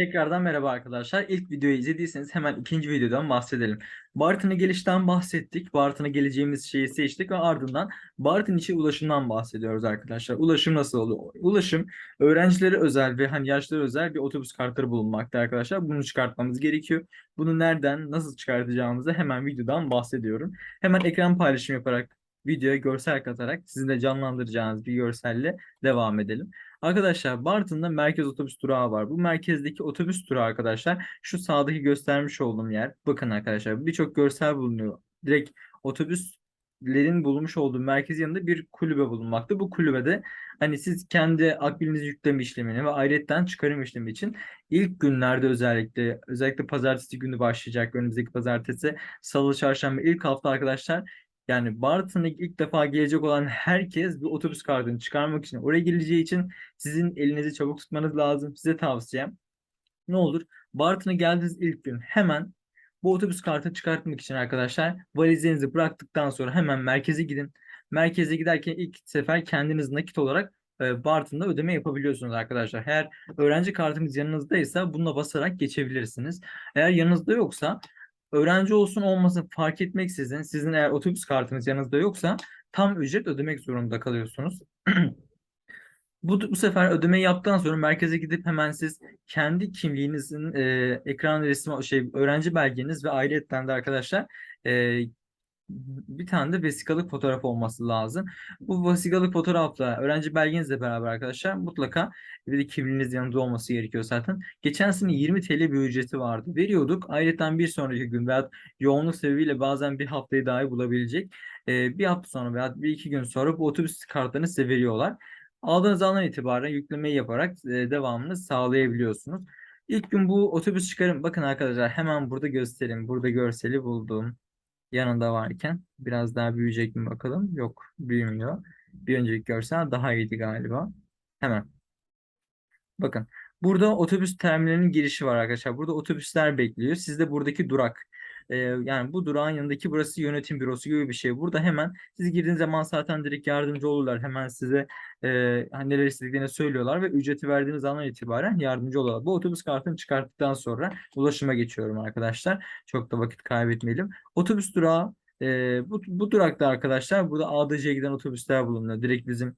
Tekrardan merhaba arkadaşlar. İlk videoyu izlediyseniz hemen ikinci videodan bahsedelim. Bartın'a gelişten bahsettik. Bartın'a geleceğimiz şeyi seçtik ve ardından Bartın içi ulaşımdan bahsediyoruz arkadaşlar. Ulaşım nasıl oluyor? Ulaşım öğrencilere özel ve hani yaşlara özel bir otobüs kartları bulunmakta arkadaşlar. Bunu çıkartmamız gerekiyor. Bunu nereden nasıl çıkartacağımızı hemen videodan bahsediyorum. Hemen ekran paylaşım yaparak videoya görsel katarak sizin de canlandıracağınız bir görselle devam edelim. Arkadaşlar Bartın'da merkez otobüs durağı var. Bu merkezdeki otobüs durağı arkadaşlar şu sağdaki göstermiş olduğum yer. Bakın arkadaşlar birçok görsel bulunuyor. Direkt otobüslerin bulunmuş olduğu merkez yanında bir kulübe bulunmakta. Bu kulübede hani siz kendi akbilinizi yükleme işlemini ve ayrıyetten çıkarım işlemi için ilk günlerde özellikle özellikle pazartesi günü başlayacak önümüzdeki pazartesi, salı, çarşamba ilk hafta arkadaşlar yani Bartın'a ilk defa gelecek olan herkes bir otobüs kartını çıkarmak için oraya geleceği için sizin elinizi çabuk tutmanız lazım. Size tavsiyem ne olur Bartın'a geldiğiniz ilk gün hemen bu otobüs kartını çıkartmak için arkadaşlar valizlerinizi bıraktıktan sonra hemen merkeze gidin. Merkeze giderken ilk sefer kendiniz nakit olarak e, Bartın'da ödeme yapabiliyorsunuz arkadaşlar. Eğer öğrenci kartınız yanınızdaysa bununla basarak geçebilirsiniz. Eğer yanınızda yoksa öğrenci olsun olmasın fark etmeksizin sizin eğer otobüs kartınız yanınızda yoksa tam ücret ödemek zorunda kalıyorsunuz. Bu, bu sefer ödemeyi yaptıktan sonra merkeze gidip hemen siz kendi kimliğinizin e, ekran resmi şey öğrenci belgeniz ve ailetten de arkadaşlar e, bir tane de vesikalık fotoğraf olması lazım. Bu vesikalık fotoğrafla öğrenci belgenizle beraber arkadaşlar mutlaka bir de kimliğiniz yanında olması gerekiyor zaten. Geçen sene 20 TL bir ücreti vardı. Veriyorduk. Ayrıca bir sonraki gün veya yoğunluk sebebiyle bazen bir haftayı dahi bulabilecek. Ee, bir hafta sonra veya bir iki gün sonra bu otobüs kartlarını size veriyorlar. Aldığınız andan itibaren yüklemeyi yaparak e, devamını sağlayabiliyorsunuz. İlk gün bu otobüs çıkarım. Bakın arkadaşlar hemen burada göstereyim. Burada görseli buldum yanında varken biraz daha büyüyecek mi bakalım. Yok büyümüyor. Bir önceki görsel daha iyiydi galiba. Hemen. Bakın burada otobüs terminalinin girişi var arkadaşlar. Burada otobüsler bekliyor. Sizde buradaki durak. Ee, yani bu durağın yanındaki burası yönetim bürosu gibi bir şey. Burada hemen siz girdiğiniz zaman zaten direkt yardımcı olurlar. Hemen size e, hani neler istediklerini söylüyorlar ve ücreti verdiğiniz andan itibaren yardımcı oluyorlar. Bu otobüs kartını çıkarttıktan sonra ulaşıma geçiyorum arkadaşlar. Çok da vakit kaybetmeyelim. Otobüs durağı e, bu, bu durakta arkadaşlar burada ADC'ye giden otobüsler bulunuyor. Direkt bizim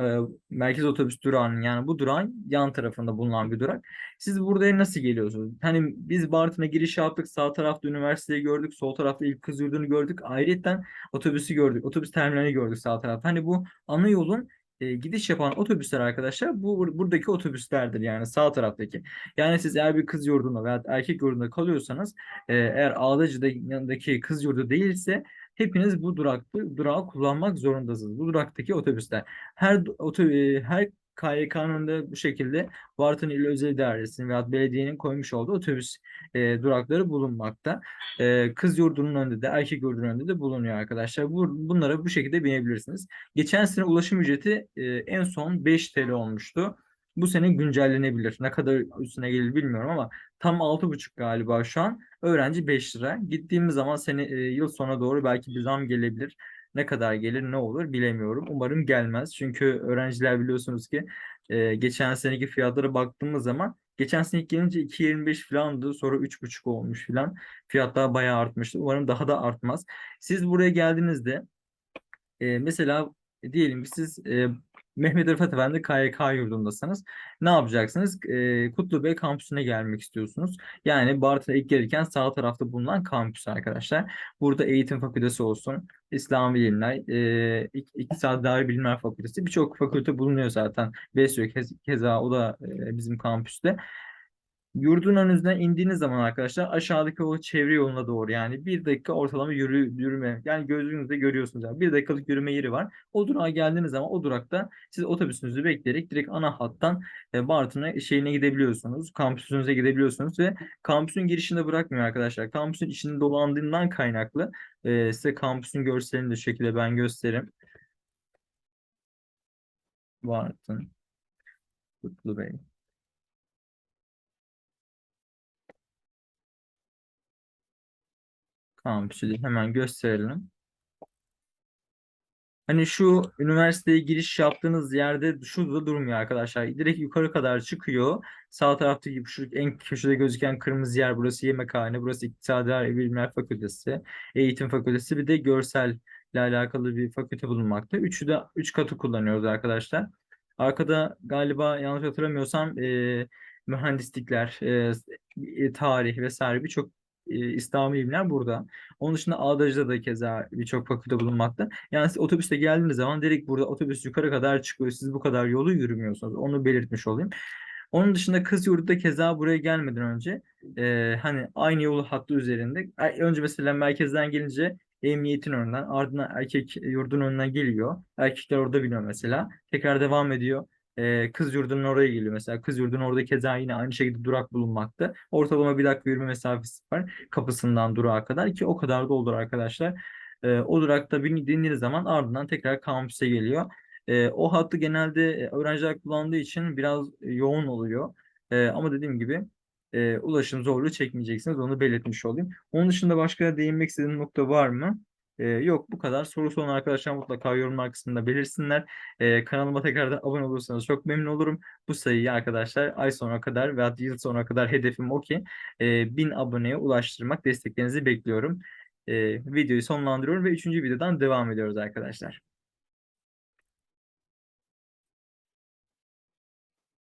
e, merkez otobüs durağının yani bu durağın yan tarafında bulunan bir durak. Siz buraya nasıl geliyorsunuz? Hani biz Bartın'a giriş yaptık. Sağ tarafta üniversiteyi gördük. Sol tarafta ilk kız yurdunu gördük. Ayrıca otobüsü gördük. Otobüs terminalini gördük sağ tarafta. Hani bu ana yolun e, gidiş yapan otobüsler arkadaşlar bu buradaki otobüslerdir yani sağ taraftaki. Yani siz eğer bir kız yurdunda veya erkek yurdunda kalıyorsanız e, eğer Ağlıcı'da yanındaki kız yurdu değilse hepiniz bu durakta durağı kullanmak zorundasınız. Bu duraktaki otobüsler. Her otobüs her KYK'nın da bu şekilde Bartın İl Özel İdaresi'nin veya belediyenin koymuş olduğu otobüs e, durakları bulunmakta. E, kız yurdunun önünde de erkek yurdunun önünde de bulunuyor arkadaşlar. Bu, bunlara bu şekilde binebilirsiniz. Geçen sene ulaşım ücreti e, en son 5 TL olmuştu. Bu sene güncellenebilir. Ne kadar üstüne gelir bilmiyorum ama tam 6,5 galiba şu an. Öğrenci 5 lira. Gittiğimiz zaman sene e, yıl sona doğru belki bir zam gelebilir. Ne kadar gelir ne olur bilemiyorum. Umarım gelmez. Çünkü öğrenciler biliyorsunuz ki e, geçen seneki fiyatlara baktığımız zaman geçen sene gelince 2.25 falandı. Sonra 3.5 olmuş falan. Fiyatlar bayağı artmıştı. Umarım daha da artmaz. Siz buraya geldiğinizde e, mesela diyelim ki siz e, Mehmet Rıfat Efendi KYK yurdundasınız. Ne yapacaksınız? E, Kutlu Bey kampüsüne gelmek istiyorsunuz. Yani Bartın'a ilk gelirken sağ tarafta bulunan kampüs arkadaşlar. Burada eğitim fakültesi olsun, İslam bilimler, e, İktisadi Dair Bilimler Fakültesi birçok fakülte bulunuyor zaten. BESYO keza o da e, bizim kampüste. Yurdun önünüzden indiğiniz zaman arkadaşlar aşağıdaki o çevre yoluna doğru yani bir dakika ortalama yürü, yürüme yani gözünüzde görüyorsunuz yani bir dakikalık yürüme yeri var. O durağa geldiğiniz zaman o durakta siz otobüsünüzü bekleyerek direkt ana hattan e, Bartın'a şeyine gidebiliyorsunuz. Kampüsünüze gidebiliyorsunuz ve kampüsün girişinde bırakmıyor arkadaşlar. Kampüsün içinde dolandığından kaynaklı e, size kampüsün görselini de şekilde ben göstereyim. Bartın. Kutlu Bey. Kampüsü de hemen gösterelim. Hani şu üniversiteye giriş yaptığınız yerde şurada durmuyor arkadaşlar. Direkt yukarı kadar çıkıyor. Sağ taraftaki şu en köşede gözüken kırmızı yer burası yemekhane, burası İktisadi Bilimler Fakültesi, Eğitim Fakültesi bir de görselle alakalı bir fakülte bulunmakta. Üçü de üç katı kullanıyoruz arkadaşlar. Arkada galiba yanlış hatırlamıyorsam e, mühendislikler, e, tarih vesaire birçok e, İslami ilimler burada. Onun dışında Ağdacı'da da keza birçok fakülte bulunmakta. Yani siz otobüste geldiğiniz zaman direkt burada otobüs yukarı kadar çıkıyor. Siz bu kadar yolu yürümüyorsunuz. Onu belirtmiş olayım. Onun dışında kız yurdu da keza buraya gelmeden önce e, hani aynı yolu hattı üzerinde. Önce mesela merkezden gelince emniyetin önünden ardından erkek yurdun önünden geliyor. Erkekler orada biniyor mesela. Tekrar devam ediyor. E, kız yurdunun oraya geliyor mesela. Kız yurdunun orada keza yine aynı şekilde durak bulunmakta. Ortalama bir dakika yürüme mesafesi var kapısından durağa kadar ki o kadar da olur arkadaşlar. E, o durakta bindiğiniz zaman ardından tekrar kampüse geliyor. E, o hattı genelde öğrenciler kullandığı için biraz yoğun oluyor. E, ama dediğim gibi e, ulaşım zorluğu çekmeyeceksiniz. Onu belirtmiş olayım. Onun dışında başka değinmek istediğim nokta var mı? E, yok bu kadar. Sorusu olan arkadaşlar mutlaka yorumlar kısmında belirsinler. E, kanalıma tekrardan abone olursanız çok memnun olurum. Bu sayıyı arkadaşlar ay sonra kadar veya yıl sonra kadar hedefim o ki e, 1000 aboneye ulaştırmak. Desteklerinizi bekliyorum. E, videoyu sonlandırıyorum ve üçüncü videodan devam ediyoruz arkadaşlar.